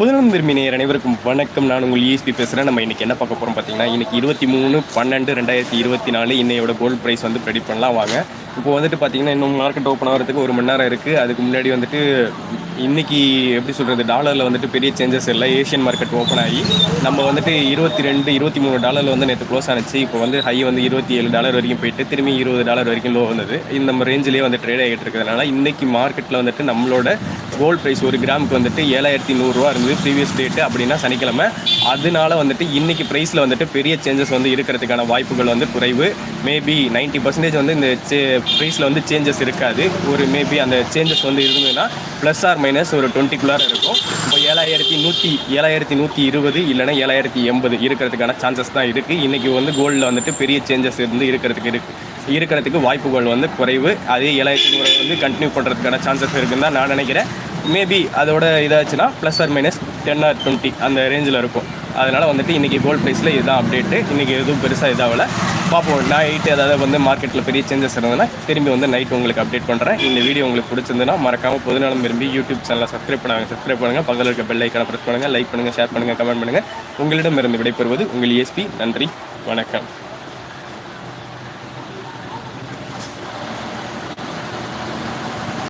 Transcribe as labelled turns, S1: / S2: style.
S1: புதுநலம் விரும்பி அனைவருக்கும் வணக்கம். நான் உங்கள் இஎஸ்பி பேசுகிறேன் நம்ம இன்றைக்கி என்ன பார்க்க போகிறோம் பார்த்தீங்கன்னா இன்றைக்கி இருபத்தி மூணு பன்னெண்டு ரெண்டாயிரத்தி இருபத்தி நாலு இன்னையோட கோல்டு ப்ரைஸ் வந்து ப்ரெடிக்ட் பண்ணலாம். வாங்க. இப்போ வந்துட்டு பார்த்தீங்கன்னா இன்னும் மார்க்கெட் ஓப்பன் ஆகிறதுக்கு ஒரு மணி நேரம் இருக்குது அதுக்கு முன்னாடி வந்துட்டு இன்னைக்கு எப்படி சொல்கிறது டாலரில் வந்துட்டு பெரிய சேஞ்சஸ் இல்லை. ஏஷியன் மார்க்கெட் ஓப்பன் ஆகி நம்ம வந்துட்டு இருபத்தி ரெண்டு இருபத்தி மூணு டாலரில் வந்து நேற்று க்ளோஸ் ஆனிச்சு. இப்போ வந்து ஹை வந்து இருபத்தி ஏழு டாலர் வரைக்கும் போயிட்டு திரும்பி இருபது டாலர் வரைக்கும் லோ வந்தது. இந்த ரேஞ்சிலே வந்து ட்ரேட் ஆகிட்டு இருக்கிறதுனால இன்னைக்கு மார்க்கெட்டில் வந்துட்டு நம்மளோட கோல்ட் ப்ரைஸ் ஒரு கிராமுக்கு வந்துட்டு ஏழாயிரத்தி நூறுரூவா இருந்தது ப்ரீவியஸ் டேட்டு அப்படின்னா சனிக்கிழமை. அதனால வந்துட்டு இன்னைக்கு ப்ரைஸில் வந்துட்டு பெரிய சேஞ்சஸ் வந்து இருக்கிறதுக்கான வாய்ப்புகள் வந்து குறைவு. மேபி 90% பர்சன்டேஜ் வந்து இந்த சே ப்ரைஸில் வந்து சேஞ்சஸ் இருக்காது. ஒரு மேபி அந்த சேஞ்சஸ் வந்து இருந்ததுன்னா ப்ளஸ் ஆர் மைனஸ் ஒரு டுவெண்ட்டிக்குள்ளார இருக்கும். இப்போ ஏழாயிரத்தி நூற்றி ஏழாயிரத்தி நூற்றி இருபது இல்லைன்னா ஏழாயிரத்தி எண்பது இருக்கிறதுக்கான சான்சஸ் தான் இருக்குது இன்றைக்கி வந்து கோல்டில் வந்துட்டு பெரிய சேஞ்சஸ் இருந்து இருக்கிறதுக்கு இருக்குது இருக்கிறதுக்கு வாய்ப்புகள் வந்து குறைவு. அதே ஏழாயிரத்தி நூறு வந்து கண்டினியூ பண்ணுறதுக்கான சான்சஸ் இருக்குன்னு தான் நான் நினைக்கிறேன். மேபி அதோட இதாச்சுன்னா plus or minus ten or twenty அந்த ரேஞ்சில் இருக்கும். அதனால் வந்துட்டு இன்றைக்கி கோல்ட் ப்ரைஸில் இதுதான் அப்டேட்டு இன்றைக்கி எதுவும் பெருசாக இதாகல. பார்ப்போம் நைட்டு ஏதாவது வந்து மார்க்கெட்டில் பெரிய சேஞ்சஸ் இருந்ததுன்னா திரும்பி வந்து நைட் உங்களுக்கு அப்டேட் பண்ணுறேன் இந்த வீடியோ உங்களுக்கு பிடிச்சிருந்ததுன்னா மறக்காமல் பொதுநலம் விரும்பி யூடியூப் சேனலை சப்ஸ்கிரைப் பண்ணாங்க. சப்ஸ்கிரைப் பண்ணுங்கள் பக்கத்தில் இருக்க பெல் ஐக்கான ப்ரெஸ் பண்ணுங்கள் லைக் பண்ணுங்கள் ஷேர் பண்ணுங்கள் கமெண்ட் பண்ணுங்கள் உங்களிடம் இருந்து விடைபெறுவது உங்கள் எஸ்பி நன்றி. வணக்கம்.